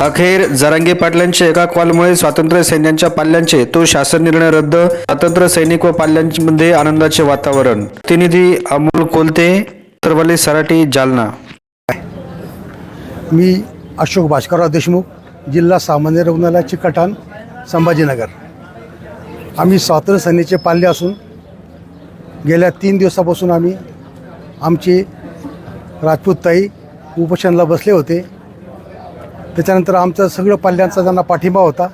अखेर जरांगे पाटलांच्या एका कॉलमुळे स्वातंत्र्य सैन्यांच्या पाल्यांचे तो शासन निर्णय रद्द स्वातंत्र्य सैनिक व पाल्यांमध्ये आनंदाचे वातावरण. प्रतिनिधी अमोल कोलते तरवले सराटी जालना. मी अशोक भास्करराव देशमुख जिल्हा सामान्य रुग्णालय चिकटाण संभाजीनगर. आम्ही स्वातंत्र्य सैन्याचे पाल्य असून गेल्या तीन दिवसापासून आम्ही आमचे राजपूत ताई उपोषणाला बसले होते. त्याच्यानंतर आमचं सगळं पाल्यांचा त्यांना पाठिंबा होता.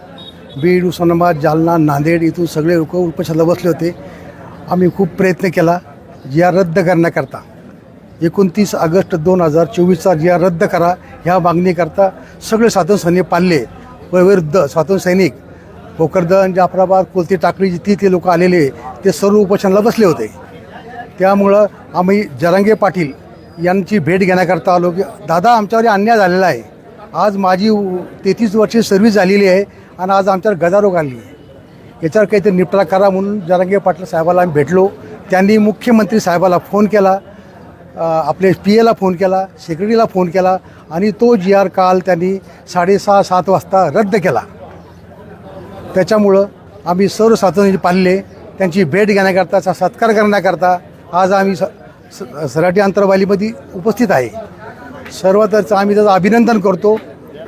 बीड उस्मानाबाद जालना नांदेड इथून सगळे लोक उपोषणाला बसले होते. आम्ही खूप प्रयत्न केला या रद्द करण्याकरता. एकोणतीस ऑगस्ट दोन हजार चोवीसचा या रद्द करा ह्या मागणीकरता सगळे स्वातंत्र्यसैनिक पाल्ले. व विरुद्ध स्वातंत्र्यसैनिक भोकरदन जाफराबाद कोलती टाकळी जिथे ते लोक आलेले ते सर्व उपोषणाला बसले होते. त्यामुळं आम्ही जरांगे पाटील यांची भेट घेण्याकरता आलो. की दादा आमच्यावर अन्याय झालेला आहे. आज माझी तेहतीस वर्षे सर्व्हिस झालेली आहे आणि आज आमच्यावर गदारोग आली आहे. याच्यावर काहीतरी निपटारा करा म्हणून जरांगे पाटील साहेबाला आम्ही भेटलो. त्यांनी मुख्यमंत्री साहेबाला फोन केला. आपले पी एला फोन केला सेक्रेटरीला फोन केला आणि तो जी आर काल त्यांनी साडेसहा सात वाजता रद्द केला. त्याच्यामुळं आम्ही सर्व स्वातंत्र्य पाहिले. त्यांची भेट घेण्याकरता सत्कार करण्याकरता आज आम्ही स स- सराटी अंतरवालीमध्ये उपस्थित आहे. सर्वतरचं आम्ही त्याचं अभिनंदन करतो.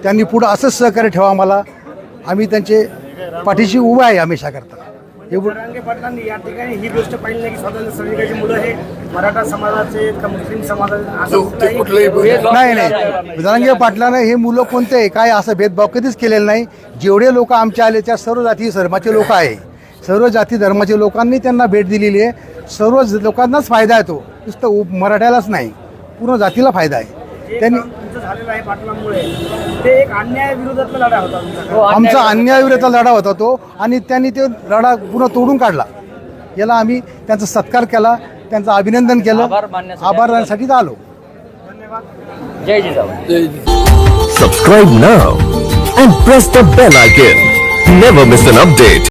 त्यांनी पुढं असंच सहकार्य ठेवा आम्हाला. आम्ही त्यांचे पाठीशी उभं आहे हमेशा करता एवढं जरांगे पाटलांनी या ठिकाणी ही गोष्ट पाहिली नाही की स्वातंत्र्य सैनिकाची मुलं हे मराठा समाजाचे आहेत का मुस्लिम समाजाचे असं कुठलंही नाही नाही. जरांगे पाटलानं हे मुलं कोणते आहे? काय असं भेदभाव कधीच केलेला नाही. जेवढे लोक आमचे आले त्या सर्व जाती धर्माचे लोक आहे. सर्व जाती धर्माचे लोकांनी त्यांना भेट दिलेली आहे. सर्व लोकांनाच फायदा आहे तो. नुसतं उ- मराठ्यालाच नाही. पूर्ण जातीला फायदा आहे. त्यांनी काम तुमचं झालेलं आहे पाटलांमुळे ते एक अन्याय विरोधातला लढा होता तुमचा. आमचा अन्यायाविरुद्ध लढा होता तो आणि त्यांनी ते लढा पूर्ण तोडून काढला. याला आम्ही त्यांचा सत्कार केला त्यांचं अभिनंदन केलं. आभार मानण्यासाठी आभार मानण्यासाठी आलो. जय Jijau. Subscribe now and press the bell icon. Never miss an update.